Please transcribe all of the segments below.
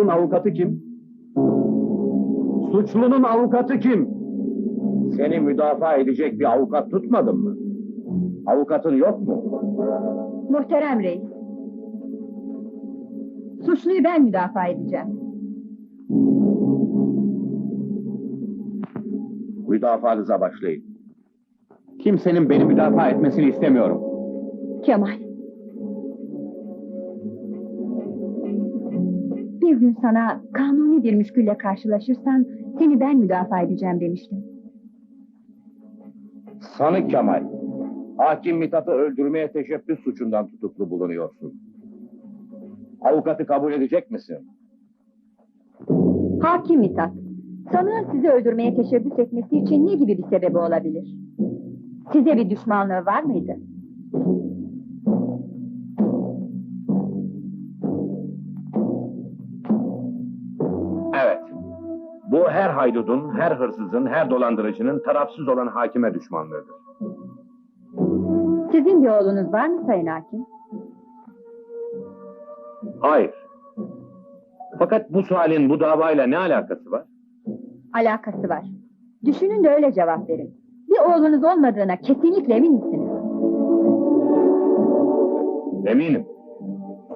Suçlunun avukatı kim? Suçlunun avukatı kim? Seni müdafaa edecek bir avukat tutmadın mı? Avukatın yok mu? Muhterem reis. Suçluyu ben müdafaa edeceğim. Müdafaanıza başlayın. Kimsenin beni müdafaa etmesini istemiyorum. Kemal. Gün sana kanuni bir müşkülle karşılaşırsan seni ben müdafaa edeceğim demiştim. Sanık Kemal. Hakim Mithat'ı öldürmeye teşebbüs suçundan tutuklu bulunuyorsun. Avukatı kabul edecek misin? Hakim Mithat, sanığın sizi öldürmeye teşebbüs etmesi için ne gibi bir sebebi olabilir? Size bir düşmanlığı var mıydı? Her haydudun, her hırsızın, her dolandırıcının tarafsız olan hakime düşmanlığıdır. Sizin bir oğlunuz var mı Sayın Hakim? Hayır. Fakat bu sualin bu davayla ne alakası var? Alakası var. Düşünün de öyle cevap verin. Bir oğlunuz olmadığına kesinlikle emin misiniz? Eminim.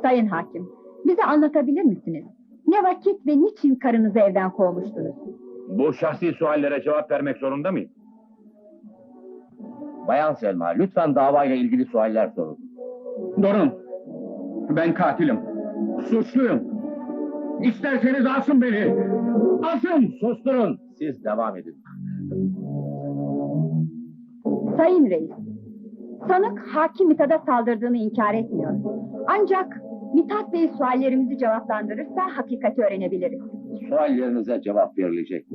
Sayın Hakim, bize anlatabilir misiniz? Ne vakit ve niçin karınızı evden kovmuştunuz? Bu şahsi suallere cevap vermek zorunda mıyım? Bayan Selma, lütfen davayla ilgili sualler sorun. Durun. Ben katilim. Suçluyum. İsterseniz asın beni. Asın. Susturun, siz devam edin. Sayın Reis, sanık Hakim Mithat'a saldırdığını inkar etmiyor. Ancak Mithat Bey suallerimizi cevaplandırırsa hakikati öğrenebiliriz. Suallerinize cevap verilecek.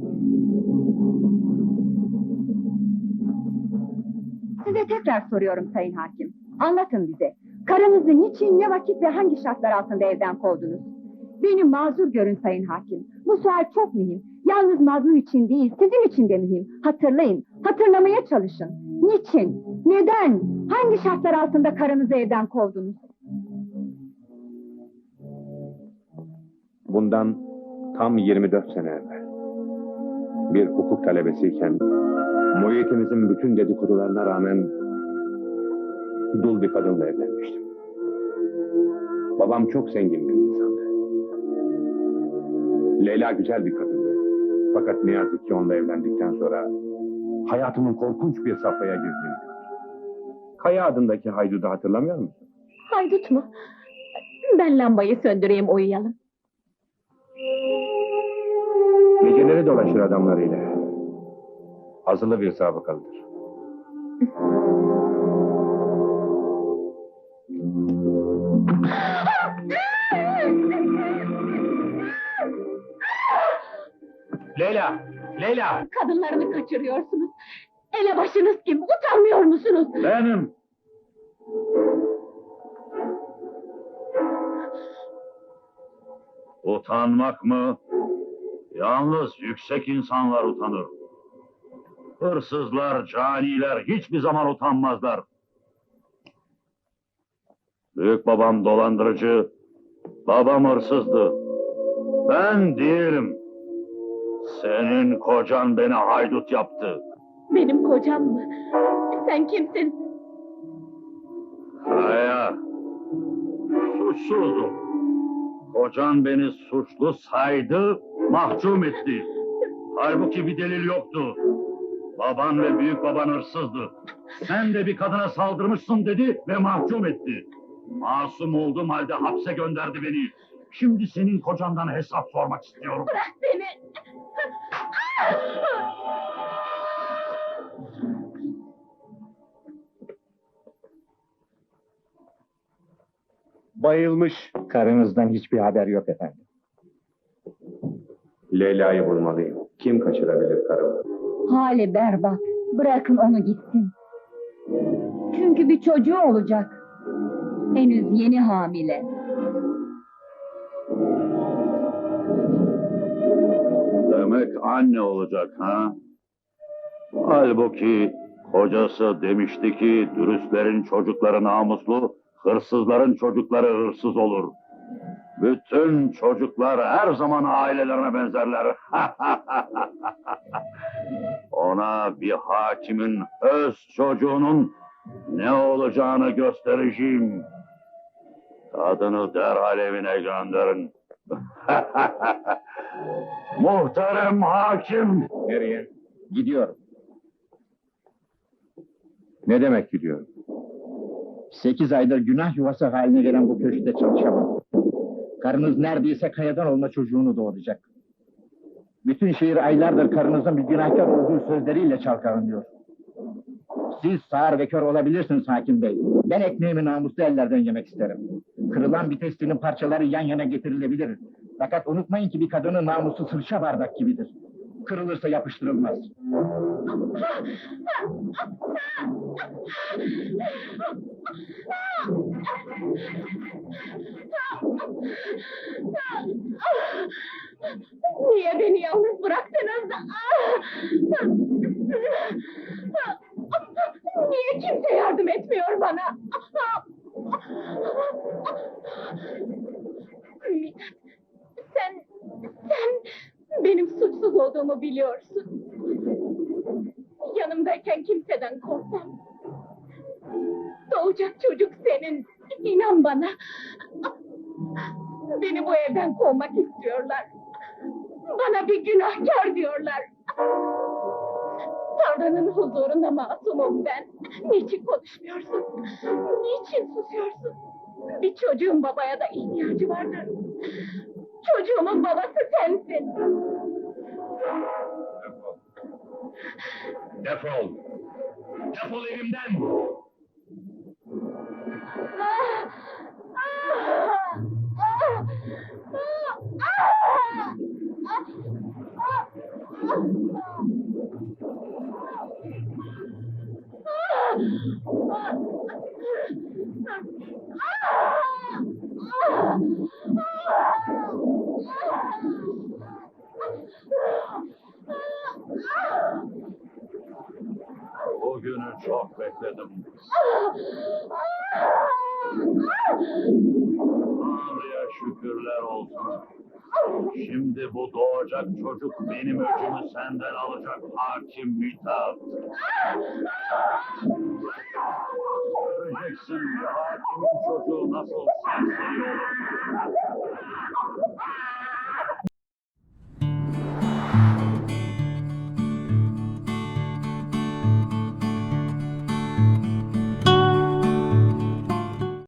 Size tekrar soruyorum Sayın Hakim. Anlatın bize. Karınızı niçin, ne vakit ve hangi şartlar altında evden kovdunuz? Beni mazur görün Sayın Hakim. Bu sual çok mühim. Yalnız mazlum için değil, sizin için de mühim. Hatırlayın, hatırlamaya çalışın. Niçin, neden, hangi şartlar altında karınızı evden kovdunuz? Bundan tam 24 sene evvel. Bir hukuk talebesiyken muhiyetimizin bütün dedikodularına rağmen dul bir kadınla evlenmiştim. Babam çok zengin bir insandı. Leyla güzel bir kadındı. Fakat ne yazık ki onunla evlendikten sonra hayatımın korkunç bir safhaya girdiğini Kaya adındaki haydudu hatırlamıyor musun? Haydut mu? Ben lambayı söndüreyim uyuyalım. Geceleri dolaşır adamlarıyla. Azılı bir sabıkalıdır. Leyla! Leyla! Kadınlarını kaçırıyorsunuz. Ele başınız kim? Utanmıyor musunuz? Benim! Utanmak mı? Yalnız yüksek insanlar utanır. Hırsızlar, caniler hiçbir zaman utanmazlar. Büyük babam dolandırıcı, babam hırsızdı. Ben değilim. Senin kocan beni haydut yaptı. Benim kocam mı? Sen kimsin? Kaya, suçsuzdum. Kocan beni suçlu saydı, mahkum etti. Halbuki bir delil yoktu. Baban ve büyük baban hırsızdı. Sen de bir kadına saldırmışsın dedi ve mahkum etti. Masum olduğum halde hapse gönderdi beni. Şimdi senin kocandan hesap sormak istiyorum. Bırak beni. Bayılmış. Karınızdan hiçbir haber yok efendim. Leyla'yı bulmalıyım. Kim kaçırabilir karımı? Hali berbat. Bırakın onu gitsin. Çünkü bir çocuğu olacak. Henüz yeni hamile. Demek anne olacak ha? Halbuki kocası demişti ki dürüstlerin çocukları namuslu, hırsızların çocukları hırsız olur. Bütün çocuklar her zaman ailelerine benzerler. Ona bir hakimin öz çocuğunun ne olacağını göstereceğim. Kadını derhal evine gönderin. Muhterem hakim. Nereye? Gidiyorum. Ne demek gidiyorum? Sekiz aydır günah yuvası haline gelen bu köşkte çalışamam. Karınız neredeyse kayadan olma çocuğunu doğuracak. Bütün şehir aylardır karınızın bir günahkar olduğu sözleriyle çalkalanıyor. Siz sağır ve kör olabilirsiniz hakim bey. Ben ekmeğimi namuslu ellerden yemek isterim. Kırılan bir testinin parçaları yan yana getirilebilir. Fakat unutmayın ki bir kadının namusu sırça bardak gibidir. Kırılırsa yapıştırılmaz. Niye beni yalnız bıraktınız? Niye kimse yardım etmiyor bana? Mithat, sen, sen benim suçsuz olduğumu biliyorsun. Yanımdayken kimseden korkmam. Doğacak çocuk senin. İnan bana. Beni bu evden kovmak istiyorlar. Bana bir günahkar diyorlar. Tanrı'nın huzurunda masumum ben. Niçin konuşmuyorsun? Niçin susuyorsun? Bir çocuğun babaya da ihtiyacı vardır. Çocuğumun babası sensin. Defol. Defol evimden. Ah! Ah! Ah! Ah! Bugünü çok bekledim. Tanrı'ya şükürler olsun. Şimdi bu doğacak çocuk benim öcümü senden alacak hakim Mithat. Göreceksin bir hakimin çocuğu nasıl serseri olur.